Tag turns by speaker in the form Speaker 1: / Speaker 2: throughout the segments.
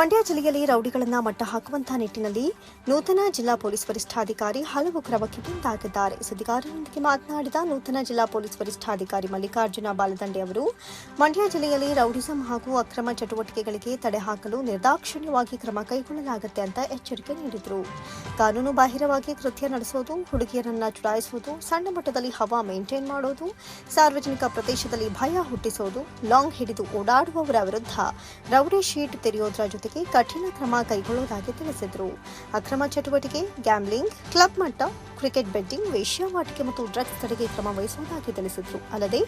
Speaker 1: ಮಂಡ್ಯ ಜಿಲ್ಲೆಯಲ್ಲಿ ರೌಡಿಗಳನ್ನ ಮಟ್ಟ ಹಾಕುವಂತಹ ನಿಟ್ಟಿನಲ್ಲಿ ನೂತನ ಜಿಲ್ಲಾ ಪೊಲೀಸ್ ವರಿಷ್ಠಾಧಿಕಾರಿ ಹಲವು ಕ್ರಮಕ್ಕೆ ಮುಂದಾಗಿದ್ದಾರೆ. ಸುದ್ದಿಗಾರರೊಂದಿಗೆ ಮಾತನಾಡಿದ ನೂತನ ಜಿಲ್ಲಾ ಪೊಲೀಸ್ ವರಿಷ್ಠಾಧಿಕಾರಿ ಮಲ್ಲಿಕಾರ್ಜುನ ಬಾಲದಂಡೆ ಅವರು, ಮಂಡ್ಯ ಜಿಲ್ಲೆಯಲ್ಲಿ ರೌಡಿಸಂ ಹಾಗೂ ಅಕ್ರಮ ಚಟುವಟಿಕೆಗಳಿಗೆ ತಡೆ ಹಾಕಲು ನಿರ್ದಾಕ್ಷಿಣ್ಯವಾಗಿ ಕ್ರಮ ಕೈಗೊಳ್ಳಲಾಗುತ್ತೆ ಅಂತ ಎಚ್ಚರಿಕೆ ನೀಡಿದರು. ಕಾನೂನು ಬಾಹಿರವಾಗಿ ಕೃತ್ಯ ನಡೆಸೋದು, ಹುಡುಗಿಯರನ್ನ ಚುಡಾಯಿಸುವುದು ಸಣ್ಣ ಮಟ್ಟದಲ್ಲಿ ಹವಾ ಮೇಂಟೈನ್ ಮಾಡೋದು, ಸಾರ್ವಜನಿಕ ಪ್ರದೇಶದಲ್ಲಿ ಭಯ ಹುಟ್ಟಿಸೋದು, ಲಾಂಗ್ ಹಿಡಿದು ಓಡಾಡುವವರ ವಿರುದ್ಧ ರೌಡಿ ಶೀಟ್ ತೆರೆಯೋದರ ಜೊತೆಗೆ ಕಠಿಣ ಕ್ರಮ ಕೈಗೊಳ್ಳುವುದಾಗಿ ತಿಳಿಸಿದರು. ಅಕ್ರಮ ಚಟುವಟಿಕೆ ಗ್ಯಾಮ್ಲಿಂಗ್ ಕ್ಲಬ್ ಮಟ್ಟ, ಕ್ರಿಕೆಟ್ ಬೆಟ್ಟಿಂಗ್ ವೇಶ್ಯಾವಾಟಿಕೆ ಮತ್ತು ಡ್ರಗ್ಸ್ ತಡೆಗೆ ಕ್ರಮ ವಹಿಸುವುದಾಗಿ ತಿಳಿಸಿದರು. ಅಲ್ಲದೆ,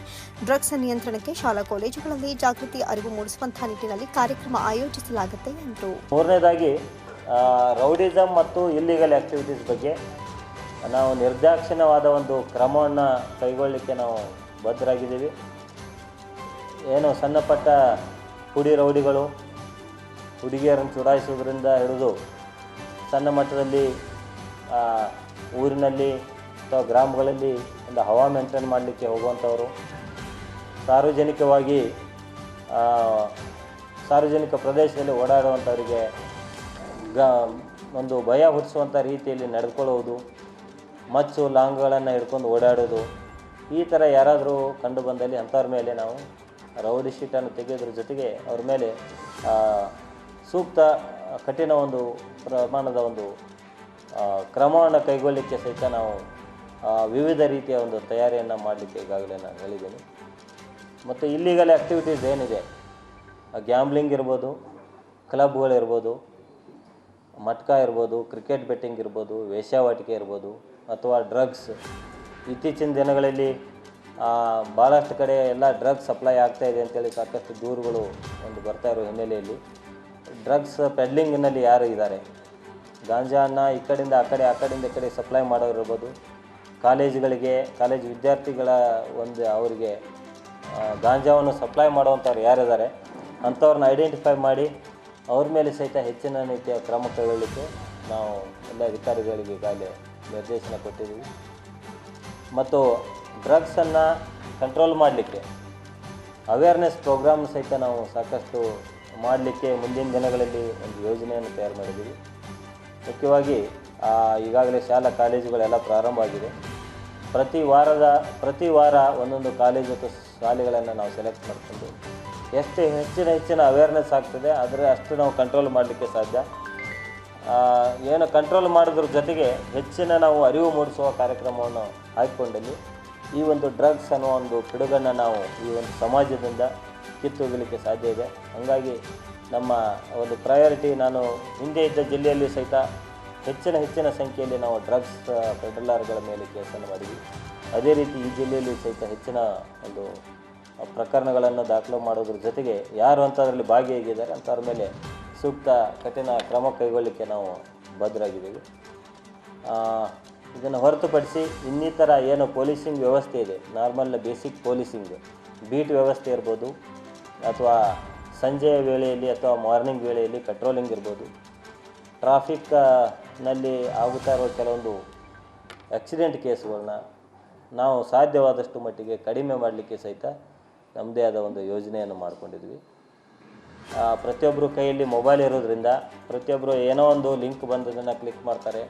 Speaker 1: ಡ್ರಗ್ಸ್ ನಿಯಂತ್ರಣಕ್ಕೆ ಶಾಲಾ ಕಾಲೇಜುಗಳಲ್ಲಿ ಜಾಗೃತಿ, ಅರಿವು ಮೂಡಿಸುವಂತಹ ನಿಟ್ಟಿನಲ್ಲಿ ಕಾರ್ಯಕ್ರಮ ಆಯೋಜಿಸಲಾಗುತ್ತೆ ಎಂದರು.
Speaker 2: ಮೂರನೇದಾಗಿ ರೌಡಿಸಮ್ ಮತ್ತು ಇಲ್ಲಿಗಲ್ ಆಕ್ಟಿವಿಟೀಸ್ ಬಗ್ಗೆ ನಾವು ನಿರ್ದಾಕ್ಷಿಣ್ಯವಾದ ಒಂದು ಕ್ರಮವನ್ನು ಕೈಗೊಳ್ಳಲಿಕ್ಕೆ ನಾವು ಬದ್ಧರಾಗಿದ್ದೀವಿ. ಏನು ಸಣ್ಣಪಟ್ಟ ಪುಡಿ ರೌಡಿಗಳು ಹುಡುಗಿಯರನ್ನು ಚುಡಾಯಿಸೋದ್ರಿಂದ ಹಿಡಿದು ಸಣ್ಣ ಮಟ್ಟದಲ್ಲಿ ಊರಿನಲ್ಲಿ ಅಥವಾ ಗ್ರಾಮಗಳಲ್ಲಿ ಒಂದು ಹವಾ ಮೇಂಟೈನ್ ಮಾಡಲಿಕ್ಕೆ ಹೋಗುವಂಥವರು. ಸಾರ್ವಜನಿಕವಾಗಿ ಸಾರ್ವಜನಿಕ ಪ್ರದೇಶದಲ್ಲಿ ಓಡಾಡುವಂಥವರಿಗೆ ಗ, ಒಂದು ಭಯ ಹುಟ್ಟಿಸುವಂಥ ರೀತಿಯಲ್ಲಿ ನಡೆದುಕೊಳ್ಳುವುದು ಮಚ್ಚು ಲಾಂಗ್ಗಳನ್ನು ಹಿಡ್ಕೊಂಡು ಓಡಾಡೋದು, ಈ ಥರ ಯಾರಾದರೂ ಕಂಡು ಬಂದಲ್ಲಿ ಅಂಥವ್ರ ಮೇಲೆ ನಾವು ರೌಡಿ ಶೀಟನ್ನು ತೆಗೆಯೋದ್ರ ಜೊತೆಗೆ ಅವ್ರ ಮೇಲೆ ಸೂಕ್ತ ಕಠಿಣ ಒಂದು ಪ್ರಮಾಣದ ಒಂದು ಕ್ರಮವನ್ನು ಕೈಗೊಳ್ಳಲಿಕ್ಕೆ ಸಹಿತ ನಾವು ವಿವಿಧ ರೀತಿಯ ಒಂದು ತಯಾರಿಯನ್ನು ಮಾಡಲಿಕ್ಕೆ ಈಗಾಗಲೇ ನಾನು ಹೇಳಿದ್ದೀನಿ. ಮತ್ತು ಇಲ್ಲಿಗಲೇ ಆ್ಯಕ್ಟಿವಿಟೀಸ್ ಏನಿದೆ? ಗ್ಯಾಮ್ಲಿಂಗ್ ಇರ್ಬೋದು ಕ್ಲಬ್ಗಳಿರ್ಬೋದು ಮಟ್ಕ ಇರ್ಬೋದು ಕ್ರಿಕೆಟ್ ಬೆಟ್ಟಿಂಗ್ ಇರ್ಬೋದು, ವೇಶ್ಯಾವಾಟಿಕೆ ಇರ್ಬೋದು, ಅಥವಾ ಡ್ರಗ್ಸ್ ಇತ್ತೀಚಿನ ದಿನಗಳಲ್ಲಿ ಭಾಳಷ್ಟು ಕಡೆ ಎಲ್ಲ ಡ್ರಗ್ಸ್ ಸಪ್ಲೈ ಆಗ್ತಾಯಿದೆ ಅಂತೇಳಿ ಸಾಕಷ್ಟು ದೂರುಗಳು ಒಂದು ಬರ್ತಾ ಇರೋ ಹಿನ್ನೆಲೆಯಲ್ಲಿ. ಡ್ರಗ್ಸ್ ಪೆಡ್ಲಿಂಗ್ನಲ್ಲಿ ಯಾರು ಇದ್ದಾರೆ? ಗಾಂಜಾನ ಈ ಕಡೆಯಿಂದ ಆ ಕಡೆ, ಆ ಕಡೆಯಿಂದ ಈ ಕಡೆ ಸಪ್ಲೈ ಮಾಡೋರು ಇರ್ಬೋದು. ಕಾಲೇಜುಗಳಿಗೆ, ಕಾಲೇಜ್ ವಿದ್ಯಾರ್ಥಿಗಳ ಒಂದು ಅವರಿಗೆ ಗಾಂಜಾವನ್ನು ಸಪ್ಲೈ ಮಾಡುವಂಥವ್ರು ಯಾರಿದ್ದಾರೆ? ಅಂಥವ್ರನ್ನ ಐಡೆಂಟಿಫೈ ಮಾಡಿ, ಅವ್ರ ಮೇಲೆ ಸಹಿತ ಹೆಚ್ಚಿನ ರೀತಿಯ ಕ್ರಮ ಕೈಗೊಳ್ಳಲಿಕ್ಕೆ ನಾವು ಎಲ್ಲ ಅಧಿಕಾರಿಗಳಿಗೆ ಈಗಾಗಲೇ ನಿರ್ದೇಶನ ಕೊಟ್ಟಿದ್ದೀವಿ. ಮತ್ತು ಡ್ರಗ್ಸನ್ನು ಕಂಟ್ರೋಲ್ ಮಾಡಲಿಕ್ಕೆ ಅವೇರ್ನೆಸ್ ಪ್ರೋಗ್ರಾಮ್ ಸಹಿತ ನಾವು ಸಾಕಷ್ಟು ಮಾಡಲಿಕ್ಕೆ ಮುಂದಿನ ದಿನಗಳಲ್ಲಿ ಒಂದು ಯೋಜನೆಯನ್ನು ತಯಾರು ಮಾಡಿದ್ದೀವಿ. ಮುಖ್ಯವಾಗಿ ಈಗಾಗಲೇ ಶಾಲಾ ಕಾಲೇಜುಗಳೆಲ್ಲ ಪ್ರಾರಂಭ ಆಗಿದೆ. ಪ್ರತಿ ವಾರದ, ಪ್ರತಿ ವಾರ ಒಂದೊಂದು ಕಾಲೇಜು ಅಥವಾ ಶಾಲೆಗಳನ್ನು ನಾವು ಸೆಲೆಕ್ಟ್ ಮಾಡಿಕೊಂಡು, ಎಷ್ಟು ಹೆಚ್ಚಿನ ಹೆಚ್ಚಿನ ಅವೇರ್ನೆಸ್ ಆಗ್ತದೆ, ಆದರೆ ಅಷ್ಟು ನಾವು ಕಂಟ್ರೋಲ್ ಮಾಡಲಿಕ್ಕೆ ಸಾಧ್ಯ. ಏನು ಕಂಟ್ರೋಲ್ ಮಾಡೋದ್ರ ಜೊತೆಗೆ ಹೆಚ್ಚಿನ ನಾವು ಅರಿವು ಮೂಡಿಸುವ ಕಾರ್ಯಕ್ರಮವನ್ನು ಹಾಕಿಕೊಂಡಲ್ಲಿ ಈ ಒಂದು ಡ್ರಗ್ಸ್ ಅನ್ನೋ ಒಂದು ಪಿಡುಗನ್ನು ನಾವು ಈ ಒಂದು ಸಮಾಜದಿಂದ ಕಿತ್ತೋಗಲಿಕ್ಕೆ ಸಾಧ್ಯ ಇದೆ. ಹಾಗಾಗಿ ನಮ್ಮ ಒಂದು ಪ್ರಯಾರಿಟಿ ನಾನು ಹಿಂದೆ ಇದ್ದ ಜಿಲ್ಲೆಯಲ್ಲಿ ಸಹಿತ ಹೆಚ್ಚಿನ ಹೆಚ್ಚಿನ ಸಂಖ್ಯೆಯಲ್ಲಿ ನಾವು ಡ್ರಗ್ಸ್ ಪೆಡ್ಲರ್ಗಳ ಮೇಲೆ ಕೇಸನ್ನು ಮಾಡಿದ್ವಿ. ಅದೇ ರೀತಿ ಈ ಜಿಲ್ಲೆಯಲ್ಲಿ ಸಹಿತ ಹೆಚ್ಚಿನ ಒಂದು ಪ್ರಕರಣಗಳನ್ನು ದಾಖಲು ಮಾಡೋದ್ರ ಜೊತೆಗೆ ಯಾರು ಅಂಥದ್ರಲ್ಲಿ ಭಾಗಿಯಾಗಿದ್ದಾರೆ ಅಂಥವ್ರ ಮೇಲೆ ಸೂಕ್ತ ಕಠಿಣ ಕ್ರಮ ಕೈಗೊಳ್ಳಲಿಕ್ಕೆ ನಾವು ಬದ್ಧರಾಗಿದ್ದೀವಿ. ಇದನ್ನು ಹೊರತುಪಡಿಸಿ ಇನ್ನಿತರ ಏನು ಪೊಲೀಸಿಂಗ್ ವ್ಯವಸ್ಥೆ ಇದೆ. Normal basic policing. ಬೀಟ್ ವ್ಯವಸ್ಥೆ ಇರ್ಬೋದು, ಅಥವಾ ಸಂಜೆಯ ವೇಳೆಯಲ್ಲಿ ಅಥವಾ ಮಾರ್ನಿಂಗ್ ವೇಳೆಯಲ್ಲಿ ಪೆಟ್ರೋಲಿಂಗ್ ಇರ್ಬೋದು. ಟ್ರಾಫಿಕ್ನಲ್ಲಿ ನಲ್ಲಿ ಆಗುತ್ತಾ ಇರೋ ಕೆಲವೊಂದು ಆಕ್ಸಿಡೆಂಟ್ ಕೇಸ್ಗಳನ್ನ ನಾವು ಸಾಧ್ಯವಾದಷ್ಟು ಮಟ್ಟಿಗೆ ಕಡಿಮೆ ಮಾಡಲಿಕ್ಕೆ ಸಹಿತ ನಮ್ಮದೇ ಆದ ಒಂದು ಯೋಜನೆಯನ್ನು ಮಾಡ್ಕೊಂಡಿದ್ವಿ. ಪ್ರತಿಯೊಬ್ಬರು ಕೈಯಲ್ಲಿ ಮೊಬೈಲ್ ಇರೋದ್ರಿಂದ ಪ್ರತಿಯೊಬ್ಬರು ಏನೋ ಒಂದು ಲಿಂಕ್ ಬಂದದನ್ನು ಕ್ಲಿಕ್ ಮಾಡ್ತಾರೆ.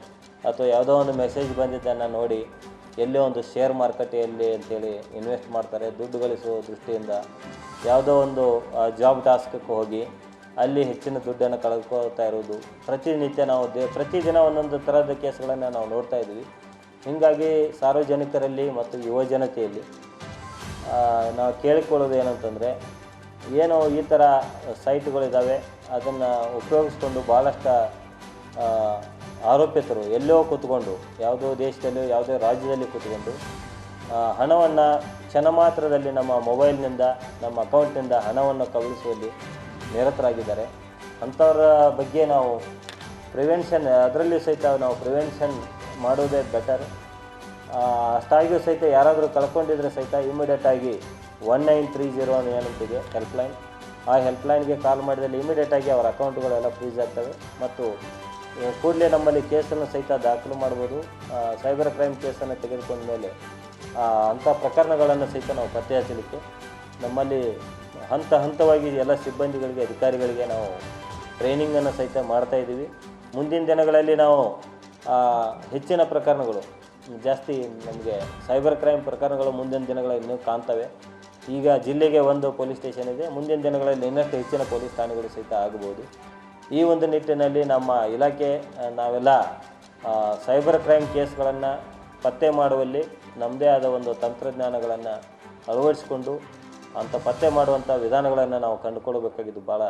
Speaker 2: ಅಥವಾ ಯಾವುದೋ ಒಂದು ಮೆಸೇಜ್ ಬಂದಿದ್ದನ್ನು ನೋಡಿ ಎಲ್ಲೋ ಒಂದು ಶೇರ್ ಮಾರುಕಟ್ಟೆಯಲ್ಲಿ ಅಂತೇಳಿ ಇನ್ವೆಸ್ಟ್ ಮಾಡ್ತಾರೆ, ದುಡ್ಡು ಗಳಿಸುವ ದೃಷ್ಟಿಯಿಂದ. ಯಾವುದೋ ಒಂದು ಜಾಬ್ ಟಾಸ್ಕಕ್ಕೆ ಹೋಗಿ ಅಲ್ಲಿ ಹೆಚ್ಚಿನ ದುಡ್ಡನ್ನು ಕಳೆದುಕೊಳ್ತಾ ಇರೋದು. ಪ್ರತಿನಿತ್ಯ ನಾವು ದೇ, ಪ್ರತಿದಿನ ಒಂದೊಂದು ಥರದ ಕೇಸ್ಗಳನ್ನು ನಾವು ನೋಡ್ತಾ ಇದ್ದೀವಿ. ಹೀಗಾಗಿ ಸಾರ್ವಜನಿಕರಲ್ಲಿ ಮತ್ತು ಯುವಜನತೆಯಲ್ಲಿ ನಾವು ಕೇಳಿಕೊಳ್ಳೋದು ಏನಂತಂದರೆ ಏನು ಈ ಥರ ಸೈಟ್ಗಳಿದ್ದಾವೆ, ಅದನ್ನು ಉಪಯೋಗಿಸ್ಕೊಂಡು ಭಾಳಷ್ಟು ಆರೋಪಿತರು ಎಲ್ಲೋ ಕೂತ್ಕೊಂಡು, ಯಾವುದೋ ದೇಶದಲ್ಲಿ, ಯಾವುದೋ ರಾಜ್ಯದಲ್ಲಿ ಕೂತ್ಕೊಂಡು ಹಣವನ್ನು ಕ್ಷಣ ಮಾತ್ರದಲ್ಲಿ ನಮ್ಮ ಮೊಬೈಲ್ನಿಂದ, ನಮ್ಮ ಅಕೌಂಟ್ನಿಂದ ಹಣವನ್ನು ಕಬಳಿಸುವಲ್ಲಿ ನಿರತರಾಗಿದ್ದಾರೆ. ಅಂಥವ್ರ ಬಗ್ಗೆ ನಾವು ಪ್ರಿವೆನ್ಷನ್, ಅದರಲ್ಲಿ ಸಹಿತ ನಾವು ಪ್ರಿವೆನ್ಷನ್ ಮಾಡೋದೇ ಬೆಟರ್. ಅಷ್ಟಾಗಿಯೂ ಸಹಿತ ಯಾರಾದರೂ ಕಳ್ಕೊಂಡಿದ್ರೆ ಸಹಿತ ಇಮಿಡಿಯೇಟಾಗಿ ಒನ್ ನೈನ್ ತ್ರೀ ಜೀರೋ ಏನಂತಿದೆ ಹೆಲ್ಪ್ಲೈನ್ ಆ ಹೆಲ್ಪ್ಲೈನ್ಗೆ ಕಾಲ್ ಮಾಡಿದಲ್ಲಿ ಇಮಿಡಿಯೇಟಾಗಿ ಅವರ ಅಕೌಂಟ್ಗಳೆಲ್ಲ ಫ್ರೀಸ್ ಆಗ್ತವೆ. ಮತ್ತು ಕೂಡಲೇ ನಮ್ಮಲ್ಲಿ ಕೇಸನ್ನು ಸಹಿತ ದಾಖಲು ಮಾಡ್ಬೋದು. ಸೈಬರ್ ಕ್ರೈಮ್ ಕೇಸನ್ನು ತೆಗೆದುಕೊಂಡ ಮೇಲೆ ಅಂಥ ಪ್ರಕರಣಗಳನ್ನು ಸಹಿತ ನಾವು ಪತ್ತೆ ಹಚ್ಚಲಿಕ್ಕೆ ನಮ್ಮಲ್ಲಿ ಹಂತ ಹಂತವಾಗಿ ಎಲ್ಲ ಸಿಬ್ಬಂದಿಗಳಿಗೆ, ಅಧಿಕಾರಿಗಳಿಗೆ ನಾವು ಟ್ರೈನಿಂಗನ್ನು ಸಹಿತ ಮಾಡ್ತಾ ಇದ್ದೀವಿ. ಮುಂದಿನ ದಿನಗಳಲ್ಲಿ ನಾವು ಹೆಚ್ಚಿನ ಪ್ರಕರಣಗಳು ಜಾಸ್ತಿ ನಮಗೆ ಸೈಬರ್ ಕ್ರೈಮ್ ಪ್ರಕರಣಗಳು ಮುಂದಿನ ದಿನಗಳಲ್ಲಿ ಇನ್ನೂ ಕಾಣ್ತವೆ. ಈಗ ಜಿಲ್ಲೆಗೆ ಒಂದು ಪೊಲೀಸ್ ಸ್ಟೇಷನ್ ಇದೆ. ಮುಂದಿನ ದಿನಗಳಲ್ಲಿ ಇನ್ನಷ್ಟು ಹೆಚ್ಚಿನ ಪೊಲೀಸ್ ಠಾಣೆಗಳು ಸಹಿತ ಆಗಬಹುದು ಈ ಒಂದು ನಿಟ್ಟಿನಲ್ಲಿ ನಮ್ಮ ಇಲಾಖೆ ನಾವೆಲ್ಲ ಸೈಬರ್ ಕ್ರೈಮ್ ಕೇಸ್ಗಳನ್ನು ಪತ್ತೆ ಮಾಡುವಲ್ಲಿ ನಮ್ಮದೇ ಆದ ಒಂದು ತಂತ್ರಜ್ಞಾನಗಳನ್ನು ಅಳವಡಿಸಿಕೊಂಡು ಅಂಥ ಪತ್ತೆ ಮಾಡುವಂಥ ವಿಧಾನಗಳನ್ನು ನಾವು ಕಂಡುಕೊಳ್ಬೇಕಾಗಿದ್ದು ಭಾಳ